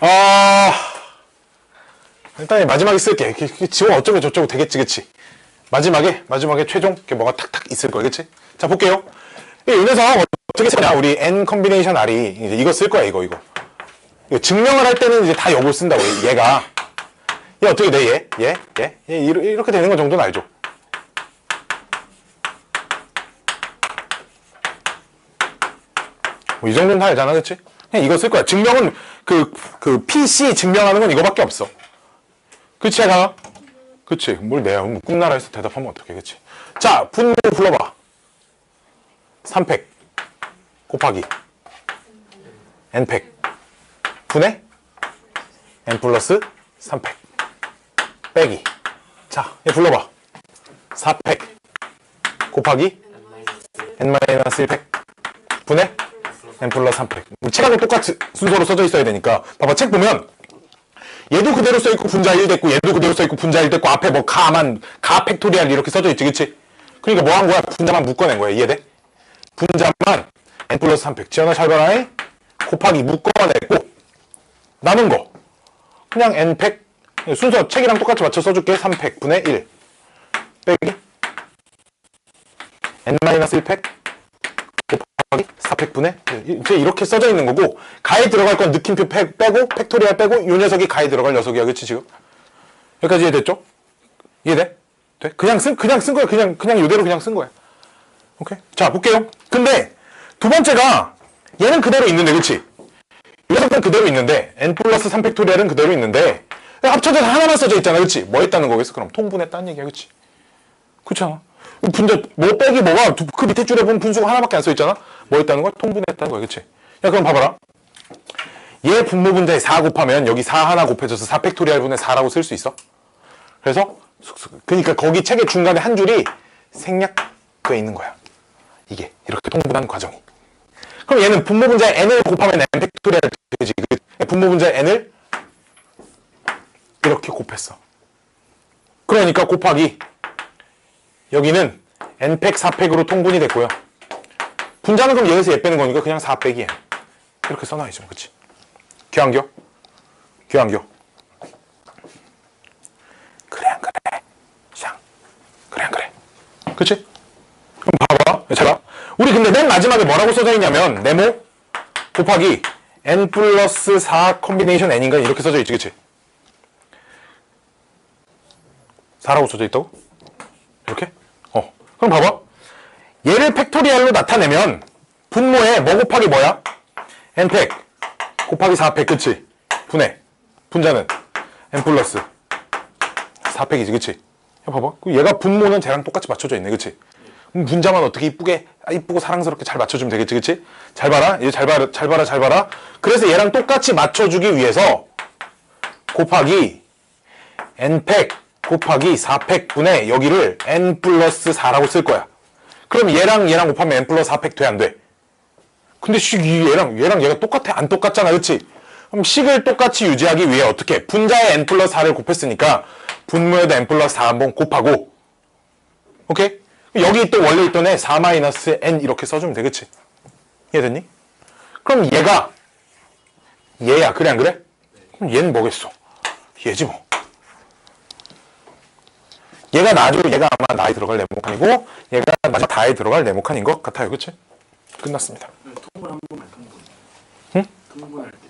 아. 일단 마지막에 쓸게. 지원 어쩌고 저쩌고 되겠지 그치? 마지막에 마지막에 최종 이렇게 뭐가 탁탁 있을 거야 그치? 자 볼게요. 이 녀석 어떻게 쓰냐? 우리 n 컨비네이션 r이. 이제 이거 쓸 거야 이거 이거. 증명을 할 때는 이제 다 요걸 쓴다고 얘가. 얘 어떻게 돼 얘? 얘? 얘? 얘 이렇게 되는 건 정도는 알죠? 뭐 이 정도는 다 알잖아, 그치? 그냥 이거 쓸 거야. 증명은, 그, 그, PC 증명하는 건 이거밖에 없어. 그치, 가 그치. 뭘 내야, 뭐 꿈나라에서 대답하면 어떡해, 그치? 자, 분모 불러봐. 3팩. 곱하기. n팩. 분의 n 플러스 3팩. 빼기. 자, 얘 불러봐. 4팩. 곱하기 n-1팩. 분의 n 플러스 3팩. 우리 책하고 똑같이 순서로 써져 있어야 되니까. 봐봐, 책 보면 얘도 그대로 써있고 분자 1 됐고 얘도 그대로 써있고 분자 1 됐고 앞에 뭐 가만 가 팩토리알 이렇게 써져 있지 그치? 그러니까 뭐 한 거야? 분자만 묶어낸 거야 이해돼? 분자만 n 플러스 3팩 지연아 잘 봐라 곱하기 묶어냈고 남은 거 그냥 n팩 순서 책이랑 똑같이 맞춰 써줄게 3팩 분의 1 빼기 n-1팩 곱하기 4팩분의 이제 이렇게 써져 있는 거고 가에 들어갈 건 느낌표 빼- 빼고 팩토리얼 빼고 이 녀석이 가에 들어갈 녀석이야. 그치 지금? 여기까지 이해됐죠? 이해돼? 돼? 그냥 쓴 그냥 쓴 거야. 그냥 그냥 이대로 그냥 쓴 거야. 오케이? 자 볼게요. 근데 두 번째가 얘는 그대로 있는데 그치? 이 녀석은 그대로 있는데 n 플러스 3 팩토리얼은 그대로 있는데 합쳐져서 하나만 써져 있잖아. 그치? 뭐 했다는 거겠어? 그럼 통분했다는 얘기야. 그치? 그렇잖아. 분자 뭐 빼기 뭐가 두- 그 밑에 줄에 보면 분수가 하나밖에 안 써 있잖아. 뭐 있다는 걸 통분했다는 거야, 그렇지? 야 그럼 봐봐라. 얘 분모 분자에 4 곱하면 여기 4 하나 곱해져서 4 팩토리얼 분의 4라고 쓸 수 있어. 그래서 그러니까 거기 책의 중간에 한 줄이 생략돼 있는 거야. 이게 이렇게 통분한 과정이. 그럼 얘는 분모 분자에 n을 곱하면 n 팩토리얼 되지. 그 분모 분자에 n을 이렇게 곱했어. 그러니까 곱하기 여기는 n팩 4팩으로 통분이 됐고요. 분자는 그럼 여기서 얘 빼는 거니까 그냥 4 빼기 n. 이렇게 써놔야죠. 그치? 귀한겨? 귀한겨? 그래 안 그래? 샹. 그래 안 그래? 그치? 그럼 봐봐. 제가 우리 근데 맨 마지막에 뭐라고 써져 있냐면 네모 곱하기 n 플러스 4 컨비네이션 n인가 이렇게 써져 있지. 그치? 4라고 써져 있다고? 이렇게? 어. 그럼 봐봐. 얘를 팩토리얼로 나타내면 분모에 뭐 곱하기 뭐야? n팩 곱하기 4팩 그치? 분해. 분자는 n 플러스 4팩이지 그치? 야 봐봐. 그 얘가 분모는 쟤랑 똑같이 맞춰져 있네 그치? 분자만 어떻게 이쁘게 아, 이쁘고 사랑스럽게 잘 맞춰주면 되겠지 그치? 잘 봐라. 얘잘 봐라 잘 봐라 잘 봐라. 그래서 얘랑 똑같이 맞춰주기 위해서 곱하기 n팩 곱하기 4팩 분의 여기를 n 플러스 4라고 쓸 거야. 그럼 얘랑 얘랑 곱하면 n 플러스 4팩 돼, 안 돼? 근데 얘랑, 얘랑 얘가 똑같아? 안 똑같잖아, 그치? 그럼 식을 똑같이 유지하기 위해 어떻게? 분자에 n 플러스 4를 곱했으니까 분모에도 n 플러스 4 한번 곱하고, 오케이? 여기 또 원래 있던 애 4 마이너스 n 이렇게 써주면 돼, 그치? 이해됐니? 그럼 얘가, 얘야, 그래, 안 그래? 그럼 얘는 뭐겠어? 얘지 뭐. 얘가 나죠. 얘가 아마 나에 들어갈 네모칸이고 얘가 마지막 다에 들어갈 네모칸인 것 같아요. 그치? 끝났습니다. 통분 한 번만 통분. 응? 통분할 때.